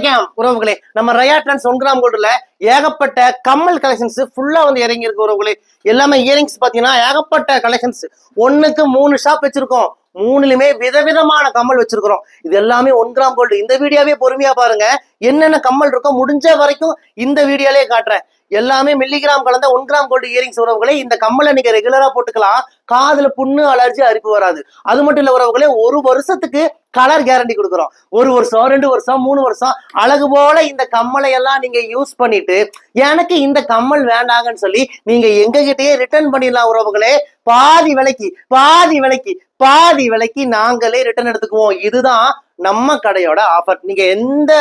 வணக்கம் உறவுகளே நம்ம ரயா ட்ரான்ஸ் ஒன்றாம் கோடுல ஏகப்பட்ட கம்மல் கலெக்ஷன்ஸ் ஃபுல்லா வந்து இறங்கி இருக்கு உறவுகளே. எல்லாமே இயரிங்ஸ் பாத்தீங்கன்னா ஏகப்பட்ட கலெக்ஷன்ஸ் ஒண்ணுக்கு மூணு ஷாப் வச்சிருக்கோம். மூணுலயுமே விதவிதமான கம்மல் வச்சிருக்கிறோம். இது எல்லாமே ஒன் கிராம் கோல்டு. இந்த வீடியோவே பொறுமையா பாருங்க. என்னென்ன கம்மல் இருக்கோ முடிஞ்ச வரைக்கும் இந்த வீடியோலயே காட்டுறேன். எல்லாமே மில்லிகிராம் கலந்த ஒன் கிராம் கோல்டு இயரிங்ஸ் உறவுகளே. இந்த கம்மலை நீங்க ரெகுலரா போட்டுக்கலாம். காதுல புண்ணு அலர்ஜி அரிப்பு வராது. அது மட்டும் இல்ல உறவுகளே ஒரு வருஷத்துக்கு கலர் கேரண்டி கொடுக்குறோம். ஒரு வருஷம் ரெண்டு வருஷம் மூணு வருஷம் அழகு போல இந்த கம்மலை எல்லாம் நீங்க யூஸ் பண்ணிட்டு எனக்கு இந்த கம்மல் வேண்டாங்கன்னு சொல்லி நீங்க எங்க கிட்டயே ரிட்டர்ன் பண்ணிடலாம் உறவுகளே. பாதி விலைக்கு பாதி விலைக்கு பாதி விலைக்கு நாங்களே ரிட்டர்ன் எடுத்துக்குவோம். இதுதான் நம்ம கடையோட ஆஃபர் நீங்க எந்த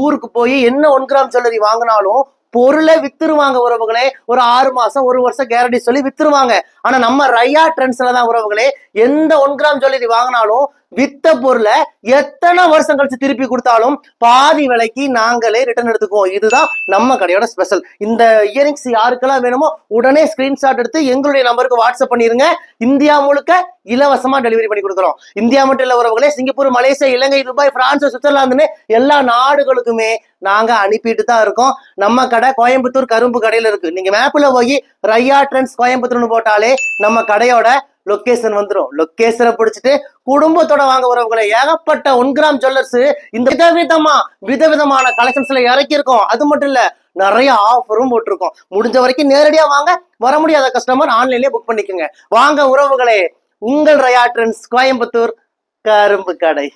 ஊருக்கு போய் என்ன ஒன் கிராம் ஜுவல்லரி வாங்கினாலும் பொருளை வித்துருவாங்க உறவுகளே. ஒரு ஆறு மாசம் ஒரு வருஷம் கேரண்டி சொல்லி வித்துருவாங்க. ஆனா நம்ம ரையா ட்ரெண்ட்ஸ்ல தான் உறவுகளே. எந்த ஒன் கிராம் ஜுவல்லரி வாங்கினாலும் வித்த பொருளை எத்தனை வருஷம் கழிச்சு திருப்பி கொடுத்தாலும் பாதி விலைக்கு நாங்களே ரிட்டர்ன் எடுத்துக்குவோம். இதுதான் நம்ம கடையோட ஸ்பெஷல் இந்த இயரிங்ஸ் யாருக்கெல்லாம் வேணுமோ உடனே ஸ்கிரீன்ஷாட் எடுத்து எங்களுடைய நம்பருக்கு வாட்ஸ்அப் பண்ணிருங்க. இந்தியா முழுக்க இலவசமா டெலிவரி பண்ணி கொடுக்குறோம். இந்தியா மட்டும் இல்ல உறவுகளே Singapore Malaysia Ilangai Dubai France சுவிட்சர்லாந்துன்னு எல்லா நாடுகளுக்குமே நாங்க அனுப்பிட்டு தான் இருக்கோம். நம்ம கடை கோயம்புத்தூர் கரும்பு கடையில இருக்கு. நீங்க மேப்ல போய் ரையா ட்ரெண்ட்ஸ் கோயம்புத்தூர்னு போட்டாலே நம்ம கடையோட லொக்கேஷன் வந்துடும் லொக்கேஷனை பிடிச்சிட்டு குடும்பத்தோட வாங்க உறவுகளை ஏகப்பட்ட ஒன் கிராம் ஜுவல்லர்ஸ் இந்த விதவிதமா விதவிதமான கலெக்ஷன்ஸ்ல இறக்கி இருக்கோம் அது மட்டும் இல்ல நிறைய ஆஃபரும் போட்டிருக்கோம். முடிஞ்ச வரைக்கும் நேரடியா வாங்க வர முடியாத கஸ்டமர் ஆன்லைன்லயே புக் பண்ணிக்கோங்க. வாங்க உறவுகளே உங்கள் ரயா ட்ரெண்ட்ஸ் கோயம்புத்தூர் கரும்பு கடை.